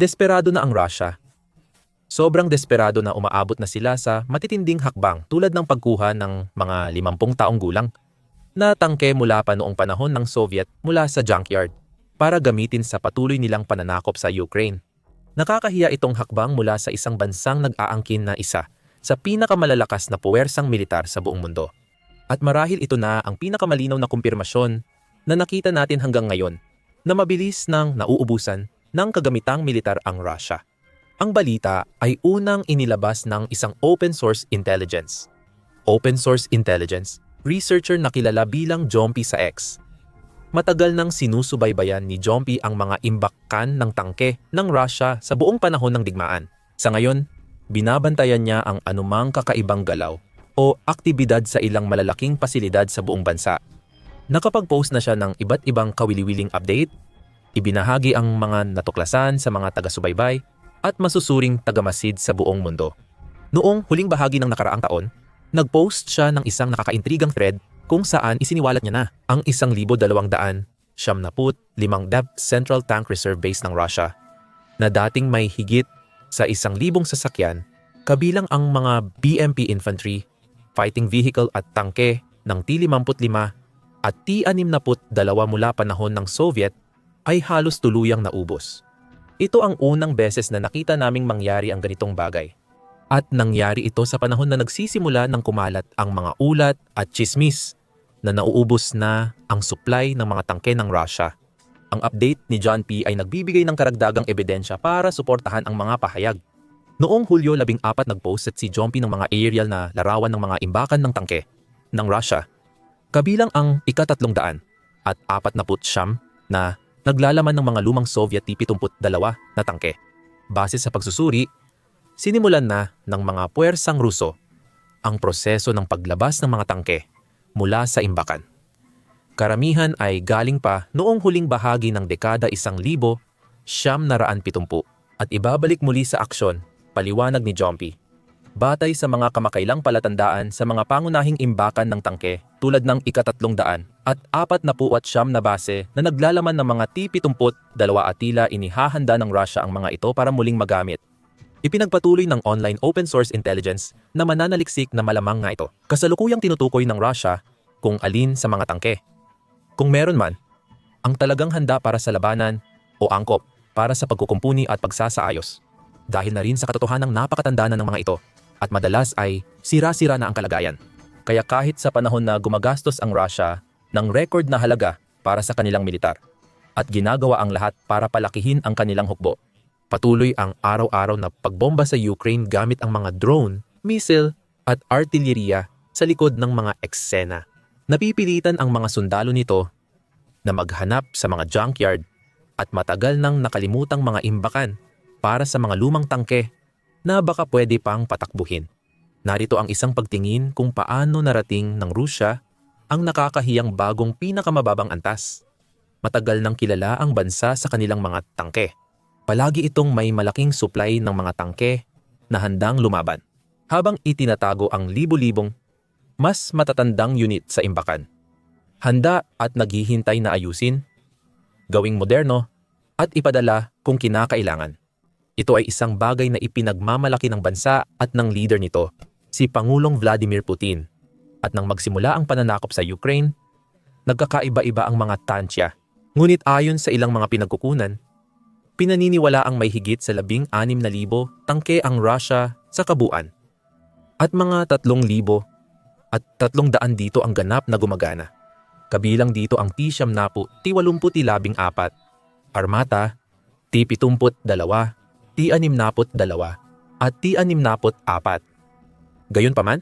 Desperado na ang Russia. Sobrang desperado na umaabot na sila sa matitinding hakbang tulad ng pagkuha ng mga 50 taong gulang na tangke mula pa noong panahon ng Soviet mula sa junkyard para gamitin sa patuloy nilang pananakop sa Ukraine. Nakakahiya itong hakbang mula sa isang bansang nag-aangkin na isa sa pinakamalalakas na puwersang militar sa buong mundo. At marahil ito na ang pinakamalinaw na kumpirmasyon na nakita natin hanggang ngayon na mabilis nang nauubusan ng kagamitang militar ang Russia. Ang balita ay unang inilabas ng isang open source intelligence. Open source intelligence, researcher na kilala bilang Jompy sa X. Matagal nang sinusubaybayan ni Jompy ang mga imbakan ng tangke ng Russia sa buong panahon ng digmaan. Sa ngayon, binabantayan niya ang anumang kakaibang galaw o aktibidad sa ilang malalaking pasilidad sa buong bansa. Nakapag-post na siya ng iba't ibang kawili-wiling update, ibinahagi ang mga natuklasan sa mga taga-subaybay at masusuring tagamasid sa buong mundo. Noong huling bahagi ng nakaraang taon, nag-post siya ng isang nakakaintrigang thread kung saan isiniwalat niya na ang 1,200 siyam na put, limang depth Central Tank Reserve Base ng Russia na dating may higit sa isang libong sasakyan kabilang ang mga BMP infantry, fighting vehicle at tangke ng T-55 at T-62 mula panahon ng Soviet ay halos tuluyang naubos. Ito ang unang beses na nakita naming mangyari ang ganitong bagay. At nangyari ito sa panahon na nagsisimula ng kumalat ang mga ulat at chismis na nauubos na ang supply ng mga tangke ng Russia. Ang update ni John P. ay nagbibigay ng karagdagang ebidensya para suportahan ang mga pahayag. Noong Hulyo 14 nagpost at si John P. ng mga aerial na larawan ng mga imbakan ng tangke ng Russia. Kabilang ang ika-300 at 49 na naglalaman ng mga lumang Soviet T-72 na tangke. Base sa pagsusuri, sinimulan na ng mga puwersang Ruso ang proseso ng paglabas ng mga tangke mula sa imbakan. Karamihan ay galing pa noong huling bahagi ng dekada isang libo siyam na raan pitumpu at ibabalik muli sa aksyon, paliwanag ni Jompy. Batay sa mga kamakailang palatandaan sa mga pangunahing imbakan ng tangke tulad ng ikatatlong daan at apat na puwat siyam na base na naglalaman ng mga T-70 dalawa at tila inihahanda ng Russia ang mga ito para muling magamit. Ipinagpatuloy ng online open source intelligence na mananaliksik na malamang nga ito. Kasalukuyang tinutukoy ng Russia kung alin sa mga tangke. Kung meron man, ang talagang handa para sa labanan o angkop para sa pagkukumpuni at pagsasaayos. Dahil na rin sa katotohanang napakatanda na ng mga ito at madalas ay sira-sira na ang kalagayan. Kaya kahit sa panahon na gumagastos ang Russia ng record na halaga para sa kanilang militar at ginagawa ang lahat para palakihin ang kanilang hukbo. Patuloy ang araw-araw na pagbomba sa Ukraine gamit ang mga drone, missile at artilleriya sa likod ng mga eksena. Napipilitan ang mga sundalo nito na maghanap sa mga junkyard at matagal nang nakalimutang mga imbakan para sa mga lumang tangke na baka pwede pang patakbuhin. Narito ang isang pagtingin kung paano narating ng Rusya ang nakakahiyang bagong pinakamababang antas. Matagal nang kilala ang bansa sa kanilang mga tangke. Palagi itong may malaking supply ng mga tangke na handang lumaban. Habang itinatago ang libu-libong mas matatandang unit sa imbakan. Handa at naghihintay na ayusin, gawing moderno, at ipadala kung kinakailangan. Ito ay isang bagay na ipinagmamalaki ng bansa at ng leader nito, si Pangulong Vladimir Putin at nang magsimula ang pananakop sa Ukraine, nagkakaiba-iba ang mga tansya. Ngunit ayon sa ilang mga pinagkukunan, pinaniniwala ang may higit sa labing anim na libo tangke ang Russia sa kabuan. At mga tatlong libo at tatlong daan dito ang ganap na gumagana. Kabilang dito ang T-siyam napu, T-80 labing apat, Armata, T-70 dalawa, T-anim naput dalawa, at T-anim naput apat. Gayunpaman,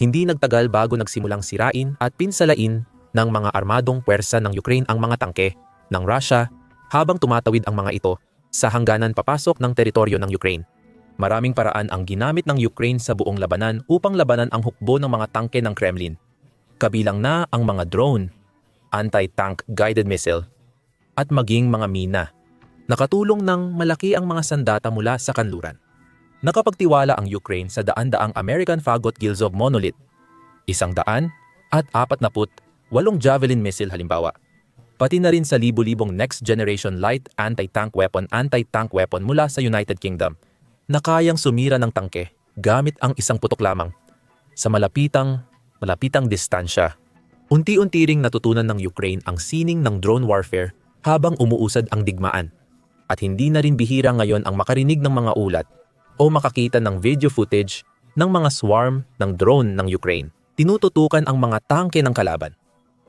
hindi nagtagal bago nagsimulang sirain at pinsalain ng mga armadong puwersa ng Ukraine ang mga tangke ng Russia habang tumatawid ang mga ito sa hangganan papasok ng teritoryo ng Ukraine. Maraming paraan ang ginamit ng Ukraine sa buong labanan upang labanan ang hukbo ng mga tangke ng Kremlin. Kabilang na ang mga drone, anti-tank guided missile, at maging mga mina. Nakatulong ng malaki ang mga sandata mula sa kanluran nakapagtiwala ang Ukraine sa daan-daang American Fagot Gilzov monolith, isang daan at apat na put, walong Javelin missile halimbawa. pati na rin sa libu-libong next generation light anti-tank weapon anti-tank weapon mula sa United Kingdom na kayang sumira ng tangke gamit ang isang putok lamang sa malapitang malapitang distansya. Unti-unti ring natutunan ng Ukraine ang sining ng drone warfare habang umuusad ang digmaan. At hindi na rin bihira ngayon ang makarinig ng mga ulat o makakita ng video footage ng mga swarm ng drone ng Ukraine. Tinututukan ang mga tangke ng kalaban.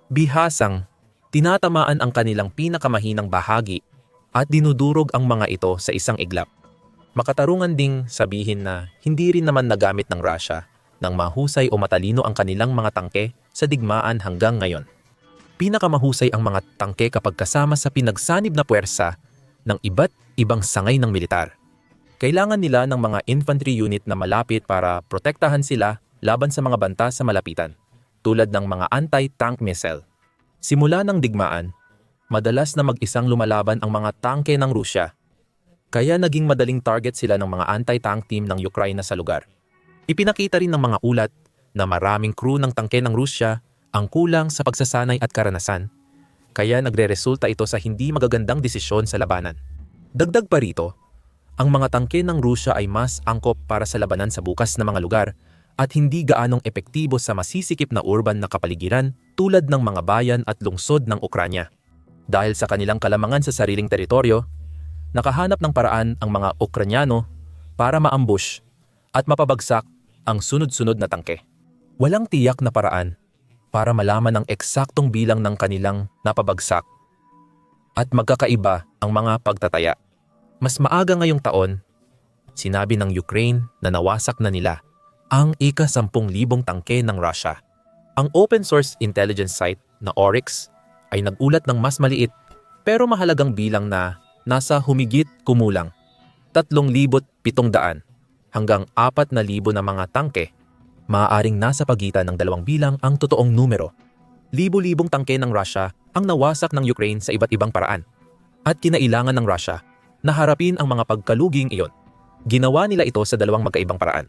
Bihasang, tinatamaan ang kanilang pinakamahinang bahagi at dinudurog ang mga ito sa isang iglap. Makatarungan ding sabihin na hindi rin naman nagamit ng Russia ng mahusay o matalino ang kanilang mga tangke sa digmaan hanggang ngayon. Pinakamahusay ang mga tangke kapag kasama sa pinagsanib na puwersa ng iba't ibang sangay ng militar. Kailangan nila ng mga infantry unit na malapit para protektahan sila laban sa mga banta sa malapitan, tulad ng mga anti-tank missile. Simula ng digmaan, madalas na mag-isang lumalaban ang mga tangke ng Rusya. Kaya naging madaling target sila ng mga anti-tank team ng Ukraine sa lugar. Ipinakita rin ng mga ulat na maraming crew ng tangke ng Rusya ang kulang sa pagsasanay at karanasan, kaya nagre-resulta ito sa hindi magagandang desisyon sa labanan. Dagdag pa rito, ang mga tangke ng Rusya ay mas angkop para sa labanan sa bukas na mga lugar at hindi gaanong epektibo sa masisikip na urban na kapaligiran tulad ng mga bayan at lungsod ng Ukranya. Dahil sa kanilang kalamangan sa sariling teritoryo, nakahanap ng paraan ang mga Ukranyano para maambush at mapabagsak ang sunod-sunod na tangke. Walang tiyak na paraan para malaman ang eksaktong bilang ng kanilang napabagsak at magkakaiba ang mga pagtataya. Mas maaga ngayong taon, sinabi ng Ukraine na nawasak na nila ang ika-sampung libong tangke ng Russia. Ang open source intelligence site na Oryx ay nagulat ng mas maliit pero mahalagang bilang na nasa humigit kumulang 3,700 hanggang 4,000 na mga tangke maaaring nasa pagitan ng dalawang bilang ang totoong numero. Libo-libong tangke ng Russia ang nawasak ng Ukraine sa iba't ibang paraan. At kinailangan ng Russia na harapin ang mga pagkaluging iyon. Ginawa nila ito sa dalawang magkaibang paraan.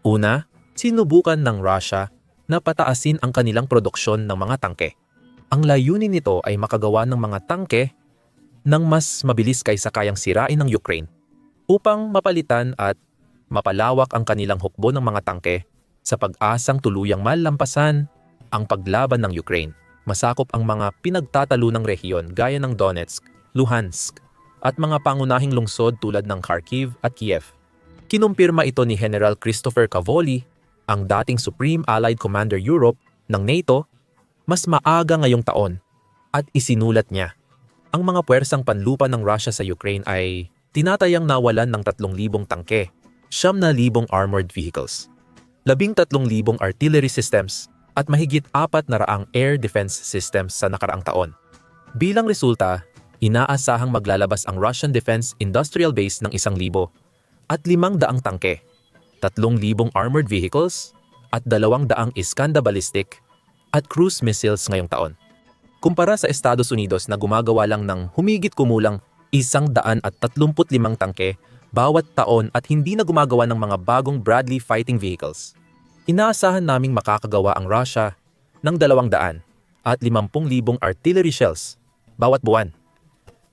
Una, sinubukan ng Russia na pataasin ang kanilang produksyon ng mga tangke. Ang layunin nito ay makagawa ng mga tangke ng mas mabilis kaysa kayang sirain ng Ukraine upang mapalitan at mapalawak ang kanilang hukbo ng mga tangke sa pag-asang tuluyang malampasan ang paglaban ng Ukraine. Masakop ang mga pinagtatalo ng rehiyon gaya ng Donetsk, Luhansk, at mga pangunahing lungsod tulad ng Kharkiv at Kiev. Kinumpirma ito ni General Christopher Cavoli, ang dating Supreme Allied Commander Europe ng NATO, mas maaga ngayong taon at isinulat niya. Ang mga puwersang panlupa ng Russia sa Ukraine ay tinatayang nawalan ng 3,000 tangke, 7,000 armored vehicles 13,000 artillery systems at mahigit apat na raang air defense systems sa nakaraang taon. Bilang resulta, inaasahang maglalabas ang Russian Defense Industrial Base ng isang libo at limang daang tangke, tatlong libong armored vehicles at dalawang daang Iskanda ballistic at cruise missiles ngayong taon. Kumpara sa Estados Unidos na gumagawa lang ng humigit kumulang isang daan at tatlumput limang tangke bawat taon at hindi na gumagawa ng mga bagong Bradley fighting vehicles. Inaasahan naming makakagawa ang Russia ng 200 at 50,000 artillery shells bawat buwan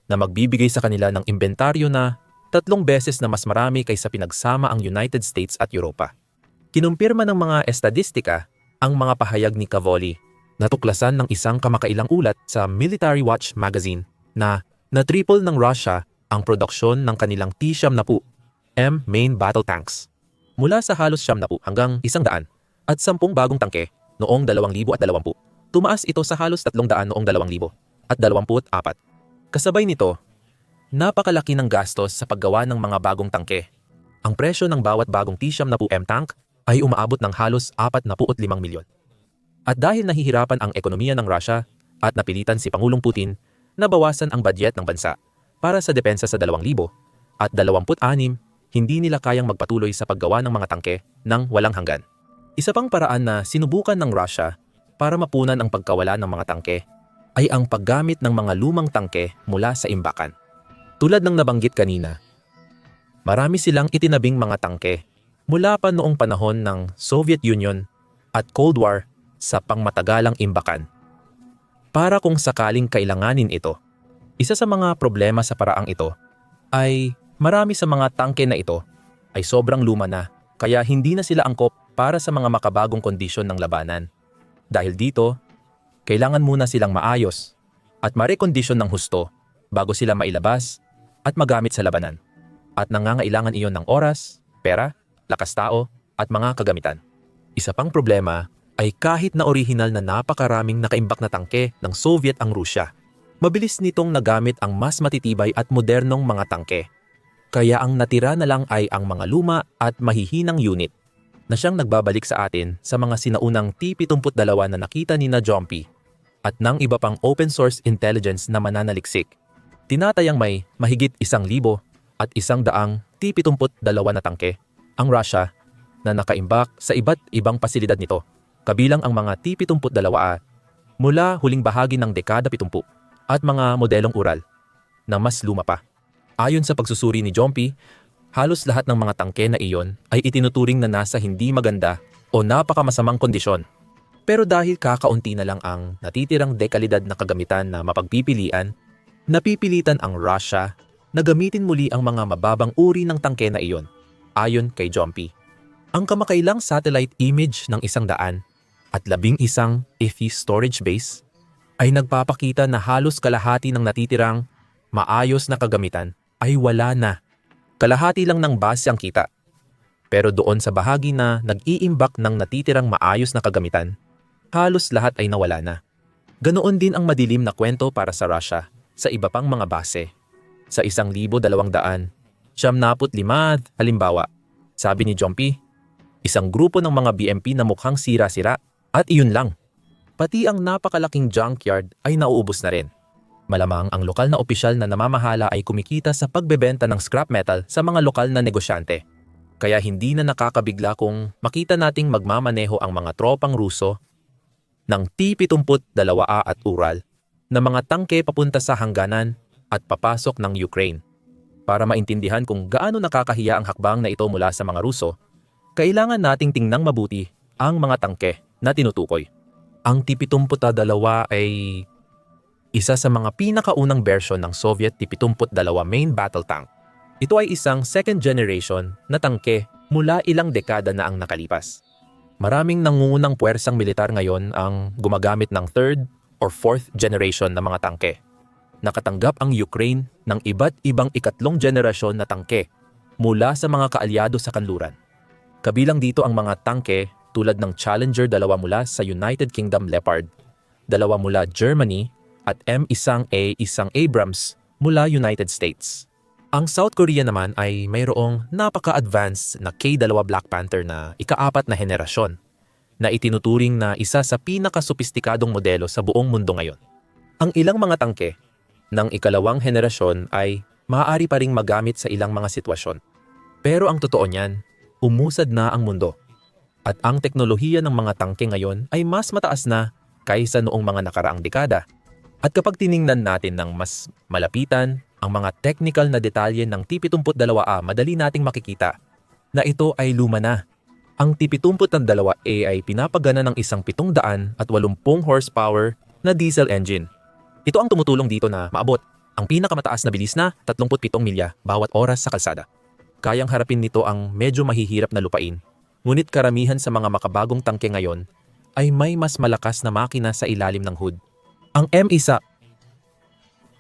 na magbibigay sa kanila ng inventaryo na tatlong beses na mas marami kaysa pinagsama ang United States at Europa. Kinumpirma ng mga estadistika ang mga pahayag ni Cavoli na tuklasan ng isang kamakailang ulat sa Military Watch magazine na na-triple ng Russia ang produksyon ng kanilang T-siyam na po M main battle tanks mula sa halos siyam na po hanggang isang daan at sampung bagong tangke noong 2020. Tumaas ito sa halos 300 noong 2000 at 24. Kasabay nito, napakalaki ng gastos sa paggawa ng mga bagong tangke. Ang presyo ng bawat bagong T-siyam na po M tank ay umaabot ng halos 45 milyon. At dahil nahihirapan ang ekonomiya ng Russia at napilitan si Pangulong Putin na bawasan ang budget ng bansa para sa depensa sa 2,000 at 26 hindi nila kayang magpatuloy sa paggawa ng mga tangke ng walang hanggan. Isa pang paraan na sinubukan ng Russia para mapunan ang pagkawala ng mga tangke ay ang paggamit ng mga lumang tangke mula sa imbakan. Tulad ng nabanggit kanina, marami silang itinabing mga tangke mula pa noong panahon ng Soviet Union at Cold War sa pangmatagalang imbakan. para kung sakaling kailanganin ito. Isa sa mga problema sa paraang ito ay marami sa mga tangke na ito ay sobrang luma na kaya hindi na sila angkop para sa mga makabagong kondisyon ng labanan. Dahil dito, kailangan muna silang maayos at marekondisyon ng husto bago sila mailabas at magamit sa labanan. At nangangailangan iyon ng oras, pera, lakas tao at mga kagamitan. Isa pang problema ay kahit na orihinal na napakaraming nakaimbak na tangke ng Soviet ang Rusya, mabilis nitong nagamit ang mas matitibay at modernong mga tangke. Kaya ang natira na lang ay ang mga luma at mahihinang unit na siyang nagbabalik sa atin sa mga sinaunang T-72 na nakita ni na Jompy at ng iba pang open source intelligence na mananaliksik. Tinatayang may mahigit isang libo at isang daang T-72 na tangke ang Russia na nakaimbak sa iba't ibang pasilidad nito, kabilang ang mga T-72A mula huling bahagi ng dekada 70 at mga modelong Ural na mas luma pa. Ayon sa pagsusuri ni Jompy, halos lahat ng mga tangke na iyon ay itinuturing na nasa hindi maganda o napakamasamang kondisyon. Pero dahil kakaunti na lang ang natitirang dekalidad na kagamitan na mapagpipilian, napipilitan ang Russia na gamitin muli ang mga mababang uri ng tangke na iyon, ayon kay Jompy. Ang kamakailang satellite image ng isang daan at labing isang IFI storage base ay nagpapakita na halos kalahati ng natitirang maayos na kagamitan ay wala na. Kalahati lang ng base ang kita. Pero doon sa bahagi na nag-iimbak ng natitirang maayos na kagamitan, halos lahat ay nawala na. Ganoon din ang madilim na kwento para sa Russia sa iba pang mga base. Sa isang libo dalawang daan, siyam naput lima, halimbawa, sabi ni Jompy, isang grupo ng mga BMP na mukhang sira-sira at iyon lang. Pati ang napakalaking junkyard ay nauubos na rin. Malamang ang lokal na opisyal na namamahala ay kumikita sa pagbebenta ng scrap metal sa mga lokal na negosyante. Kaya hindi na nakakabigla kung makita nating magmamaneho ang mga tropang Ruso ng T-72A at Ural na mga tangke papunta sa hangganan at papasok ng Ukraine. Para maintindihan kung gaano nakakahiya ang hakbang na ito mula sa mga Ruso, kailangan nating tingnang mabuti ang mga tangke na tinutukoy. Ang T-72 ay isa sa mga pinakaunang version ng Soviet T-72 main battle tank. Ito ay isang second generation na tangke mula ilang dekada na ang nakalipas. Maraming nangungunang puwersang militar ngayon ang gumagamit ng third or fourth generation na mga tangke. Nakatanggap ang Ukraine ng iba't ibang ikatlong generasyon na tangke mula sa mga kaalyado sa kanluran. Kabilang dito ang mga tangke tulad ng Challenger dalawa mula sa United Kingdom Leopard, dalawa mula Germany at M1A isang Abrams mula United States. Ang South Korea naman ay mayroong napaka-advanced na K-2 Black Panther na ikaapat na henerasyon na itinuturing na isa sa pinakasopistikadong modelo sa buong mundo ngayon. Ang ilang mga tangke ng ikalawang henerasyon ay maaari pa ring magamit sa ilang mga sitwasyon. Pero ang totoo niyan, umusad na ang mundo. At ang teknolohiya ng mga tangke ngayon ay mas mataas na kaysa noong mga nakaraang dekada at kapag tiningnan natin ng mas malapitan, ang mga technical na detalye ng T-72A madali nating makikita na ito ay luma na. Ang T-72A ay pinapagana ng isang 700 at 80 horsepower na diesel engine. Ito ang tumutulong dito na maabot ang pinakamataas na bilis na 37 milya bawat oras sa kalsada. Kayang harapin nito ang medyo mahihirap na lupain. Ngunit karamihan sa mga makabagong tangke ngayon ay may mas malakas na makina sa ilalim ng hood ang M1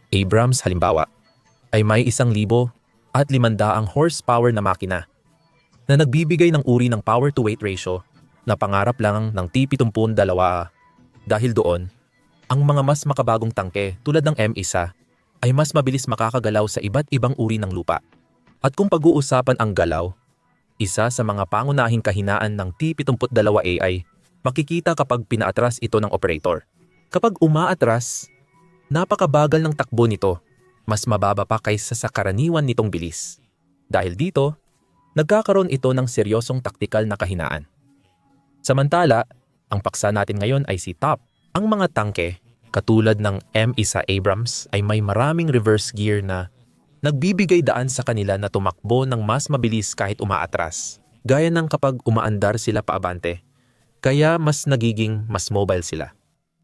Abrams halimbawa ay may isang libo at limandaang horsepower na makina na nagbibigay ng uri ng power to weight ratio na pangarap lang ng T-72 dahil doon, ang mga mas makabagong tangke tulad ng M1 ay mas mabilis makakagalaw sa iba't ibang uri ng lupa. At kung pag-uusapan ang galaw, isa sa mga pangunahing kahinaan ng T-72A ay makikita kapag pinaatras ito ng operator. Kapag umaatras, napakabagal ng takbo nito, mas mababa pa kaysa sa karaniwan nitong bilis. Dahil dito, nagkakaroon ito ng seryosong taktikal na kahinaan. Samantala, ang paksa natin ngayon ay si Top. Ang mga tangke, katulad ng M1 Abrams, ay may maraming reverse gear na nagbibigay daan sa kanila na tumakbo ng mas mabilis kahit umaatras, gaya ng kapag umaandar sila paabante, kaya mas nagiging mas mobile sila.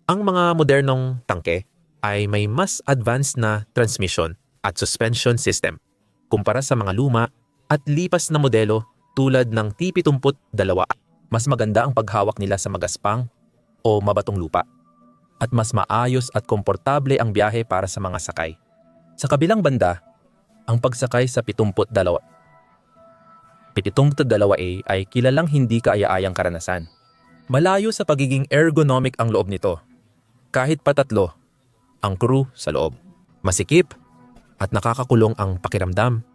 Ang mga modernong tangke ay may mas advanced na transmission at suspension system kumpara sa mga luma at lipas na modelo tulad ng T-72. Mas maganda ang paghawak nila sa magaspang o mabatong lupa at mas maayos at komportable ang biyahe para sa mga sakay. Sa kabilang banda, ang pagsakay sa 72 72A ay kilalang hindi kaaya-ayang karanasan. Malayo sa pagiging ergonomic ang loob nito. Kahit patatlo, ang crew sa loob. Masikip at nakakakulong ang pakiramdam.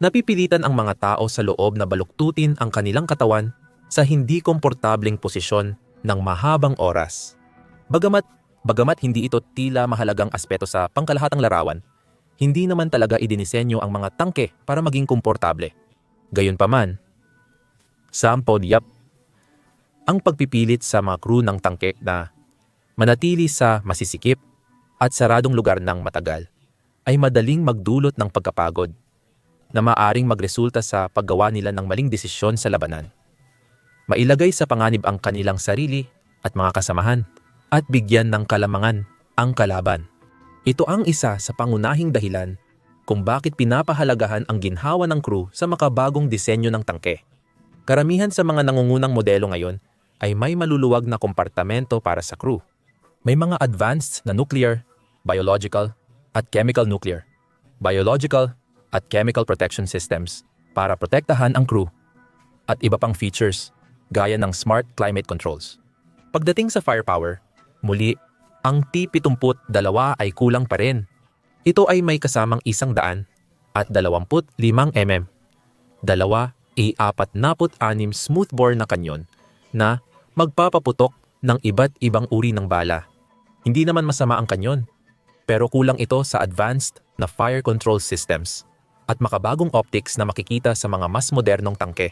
Napipilitan ang mga tao sa loob na baluktutin ang kanilang katawan sa hindi komportableng posisyon ng mahabang oras. Bagamat, bagamat hindi ito tila mahalagang aspeto sa pangkalahatang larawan, hindi naman talaga idinisenyo ang mga tangke para maging komportable. Gayunpaman, sa Ampod-Yap, ang pagpipilit sa mga crew ng tangke na manatili sa masisikip at saradong lugar ng matagal ay madaling magdulot ng pagkapagod na maaring magresulta sa paggawa nila ng maling desisyon sa labanan. Mailagay sa panganib ang kanilang sarili at mga kasamahan at bigyan ng kalamangan ang kalaban. Ito ang isa sa pangunahing dahilan kung bakit pinapahalagahan ang ginhawa ng crew sa makabagong disenyo ng tangke. Karamihan sa mga nangungunang modelo ngayon ay may maluluwag na kompartamento para sa crew. May mga advanced na nuclear, biological, at chemical nuclear, biological, at chemical protection systems para protektahan ang crew at iba pang features gaya ng smart climate controls. Pagdating sa firepower, muli, ang T-72 ay kulang pa rin ito ay may kasamang isang daan at 25 mm. Dalawa A46 smoothbore na kanyon na magpapaputok ng iba't ibang uri ng bala. Hindi naman masama ang kanyon, pero kulang ito sa advanced na fire control systems at makabagong optics na makikita sa mga mas modernong tangke.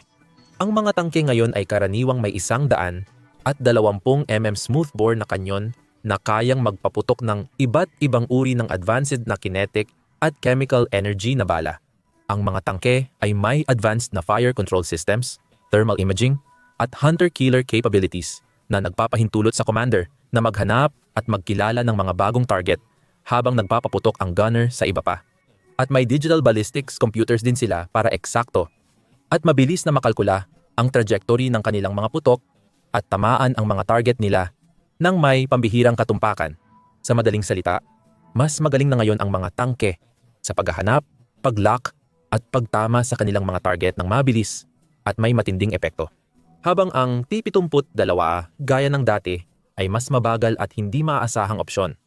Ang mga tangke ngayon ay karaniwang may isang daan at 20 mm smoothbore na kanyon na kayang magpaputok ng iba't ibang uri ng advanced na kinetic at chemical energy na bala. Ang mga tangke ay may advanced na fire control systems, thermal imaging, at hunter-killer capabilities na nagpapahintulot sa commander na maghanap at magkilala ng mga bagong target habang nagpapaputok ang gunner sa iba pa. At may digital ballistics computers din sila para eksakto at mabilis na makalkula ang trajectory ng kanilang mga putok at tamaan ang mga target nila nang may pambihirang katumpakan. Sa madaling salita, mas magaling na ngayon ang mga tangke sa paghahanap, paglock at pagtama sa kanilang mga target ng mabilis at may matinding epekto. Habang ang T-72 gaya ng dati ay mas mabagal at hindi maaasahang opsyon.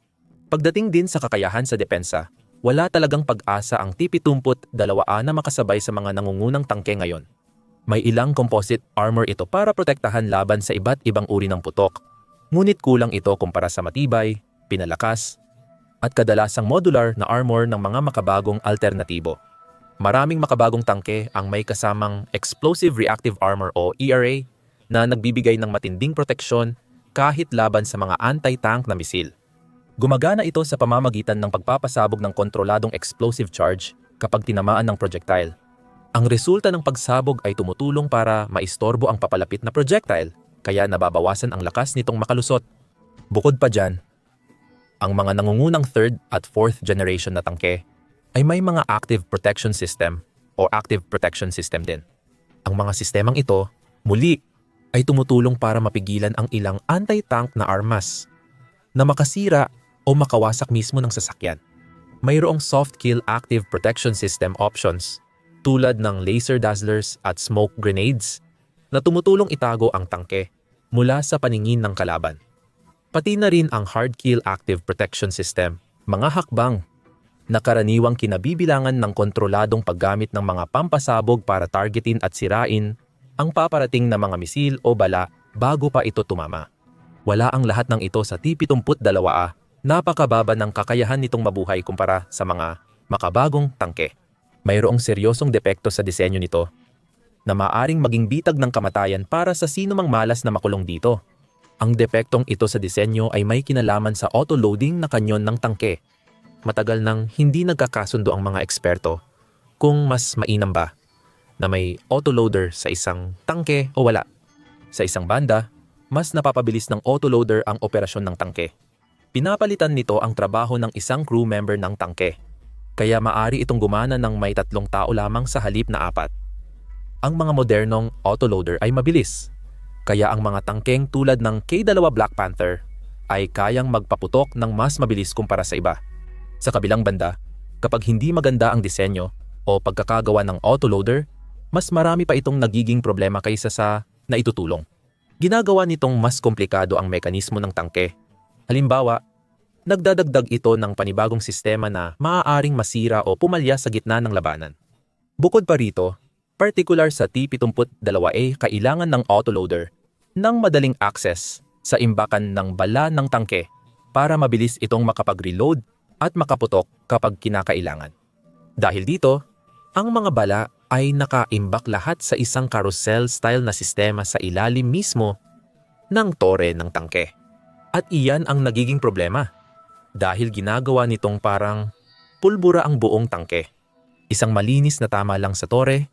Pagdating din sa kakayahan sa depensa, wala talagang pag-asa ang T-72 na makasabay sa mga nangungunang tangke ngayon. May ilang composite armor ito para protektahan laban sa iba't ibang uri ng putok Ngunit kulang ito kumpara sa matibay, pinalakas, at kadalasang modular na armor ng mga makabagong alternatibo. Maraming makabagong tangke ang may kasamang Explosive Reactive Armor o ERA na nagbibigay ng matinding proteksyon kahit laban sa mga anti-tank na misil. Gumagana ito sa pamamagitan ng pagpapasabog ng kontroladong explosive charge kapag tinamaan ng projectile. Ang resulta ng pagsabog ay tumutulong para maistorbo ang papalapit na projectile kaya nababawasan ang lakas nitong makalusot. Bukod pa dyan, ang mga nangungunang third at fourth generation na tangke ay may mga active protection system o active protection system din. Ang mga sistemang ito, muli, ay tumutulong para mapigilan ang ilang anti-tank na armas na makasira o makawasak mismo ng sasakyan. Mayroong soft kill active protection system options tulad ng laser dazzlers at smoke grenades na tumutulong itago ang tangke mula sa paningin ng kalaban. Pati na rin ang hard kill active protection system, mga hakbang na karaniwang kinabibilangan ng kontroladong paggamit ng mga pampasabog para targetin at sirain ang paparating na mga misil o bala bago pa ito tumama. Wala ang lahat ng ito sa T-72A, napakababa ng kakayahan nitong mabuhay kumpara sa mga makabagong tangke. Mayroong seryosong depekto sa disenyo nito na maaring maging bitag ng kamatayan para sa sino mang malas na makulong dito. Ang depektong ito sa disenyo ay may kinalaman sa auto-loading na kanyon ng tangke. Matagal nang hindi nagkakasundo ang mga eksperto kung mas mainam ba na may autoloader sa isang tangke o wala. Sa isang banda, mas napapabilis ng autoloader ang operasyon ng tangke pinapalitan nito ang trabaho ng isang crew member ng tangke. Kaya maari itong gumana ng may tatlong tao lamang sa halip na apat. Ang mga modernong autoloader ay mabilis. Kaya ang mga tangkeng tulad ng K2 Black Panther ay kayang magpaputok ng mas mabilis kumpara sa iba. Sa kabilang banda, kapag hindi maganda ang disenyo o pagkakagawa ng autoloader, mas marami pa itong nagiging problema kaysa sa naitutulong. Ginagawa nitong mas komplikado ang mekanismo ng tangke. Halimbawa, nagdadagdag ito ng panibagong sistema na maaaring masira o pumalya sa gitna ng labanan. Bukod pa rito, particular sa T-72A kailangan ng autoloader ng madaling access sa imbakan ng bala ng tangke para mabilis itong makapag-reload at makaputok kapag kinakailangan. Dahil dito, ang mga bala ay nakaimbak lahat sa isang carousel-style na sistema sa ilalim mismo ng tore ng tangke. At iyan ang nagiging problema dahil ginagawa nitong parang pulbura ang buong tangke. Isang malinis na tama lang sa tore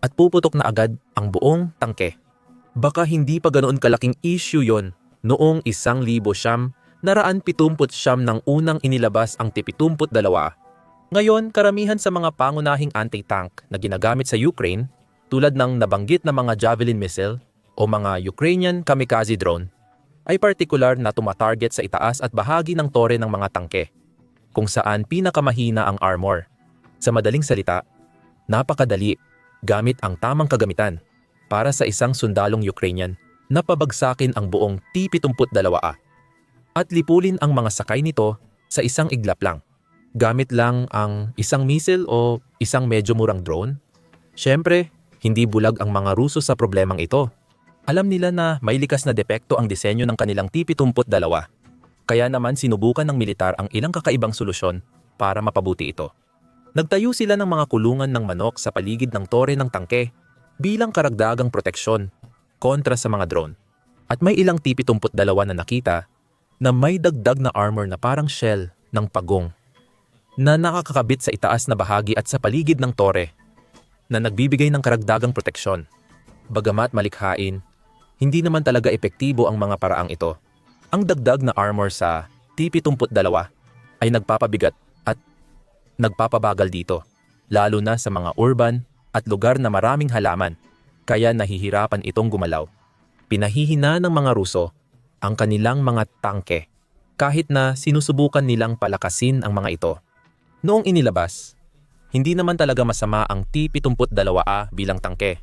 at puputok na agad ang buong tangke. Baka hindi pa ganoon kalaking issue yon noong isang libo siyam naraan pitumput siyam ng unang inilabas ang tipitumput dalawa. Ngayon, karamihan sa mga pangunahing anti-tank na ginagamit sa Ukraine, tulad ng nabanggit na mga Javelin missile o mga Ukrainian kamikaze drone, ay partikular na tumatarget sa itaas at bahagi ng tore ng mga tangke, kung saan pinakamahina ang armor. Sa madaling salita, napakadali gamit ang tamang kagamitan para sa isang sundalong Ukrainian na pabagsakin ang buong T-72A at lipulin ang mga sakay nito sa isang iglap lang. Gamit lang ang isang missile o isang medyo murang drone. Siyempre, hindi bulag ang mga Ruso sa problemang ito. Alam nila na may likas na depekto ang disenyo ng kanilang T-72. Kaya naman sinubukan ng militar ang ilang kakaibang solusyon para mapabuti ito. Nagtayo sila ng mga kulungan ng manok sa paligid ng tore ng tangke bilang karagdagang proteksyon kontra sa mga drone. At may ilang T-72 na nakita na may dagdag na armor na parang shell ng pagong na nakakakabit sa itaas na bahagi at sa paligid ng tore na nagbibigay ng karagdagang proteksyon. Bagamat malikhain, hindi naman talaga epektibo ang mga paraang ito. Ang dagdag na armor sa T-72 ay nagpapabigat at nagpapabagal dito, lalo na sa mga urban at lugar na maraming halaman, kaya nahihirapan itong gumalaw. Pinahihina ng mga Ruso ang kanilang mga tangke kahit na sinusubukan nilang palakasin ang mga ito. Noong inilabas, hindi naman talaga masama ang T-72A bilang tangke.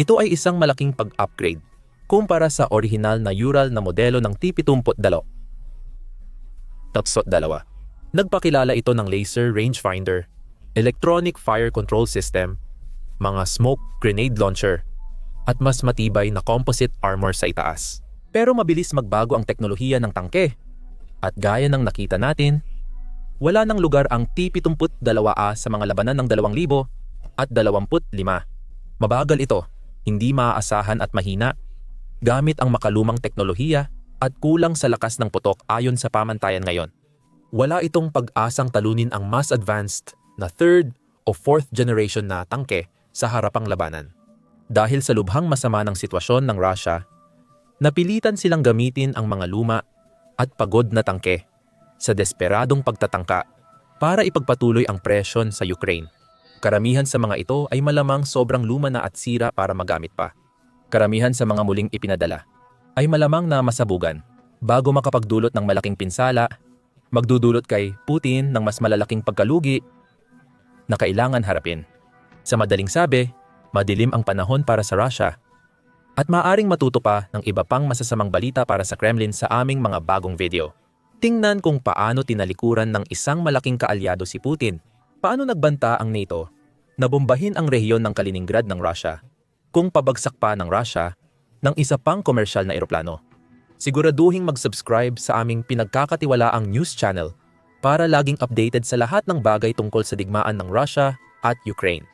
Ito ay isang malaking pag-upgrade kumpara sa orihinal na Ural na modelo ng T-72. Tatsot dalawa. Nagpakilala ito ng laser rangefinder, electronic fire control system, mga smoke grenade launcher, at mas matibay na composite armor sa itaas. Pero mabilis magbago ang teknolohiya ng tangke. At gaya ng nakita natin, wala nang lugar ang T-72A sa mga labanan ng 2,000 at 25. Mabagal ito, hindi maaasahan at mahina, gamit ang makalumang teknolohiya at kulang sa lakas ng putok ayon sa pamantayan ngayon. Wala itong pag-asang talunin ang mas advanced na third o fourth generation na tangke sa harapang labanan. Dahil sa lubhang masama ng sitwasyon ng Russia, napilitan silang gamitin ang mga luma at pagod na tangke sa desperadong pagtatangka para ipagpatuloy ang presyon sa Ukraine. Karamihan sa mga ito ay malamang sobrang luma na at sira para magamit pa. Karamihan sa mga muling ipinadala ay malamang na masabugan bago makapagdulot ng malaking pinsala, magdudulot kay Putin ng mas malalaking pagkalugi na kailangan harapin. Sa madaling sabi, madilim ang panahon para sa Russia at maaring matuto pa ng iba pang masasamang balita para sa Kremlin sa aming mga bagong video. Tingnan kung paano tinalikuran ng isang malaking kaalyado si Putin. Paano nagbanta ang NATO na bombahin ang rehiyon ng Kaliningrad ng Russia kung pabagsak pa ng Russia ng isa pang komersyal na eroplano. Siguraduhing mag-subscribe sa aming pinagkakatiwalaang news channel para laging updated sa lahat ng bagay tungkol sa digmaan ng Russia at Ukraine.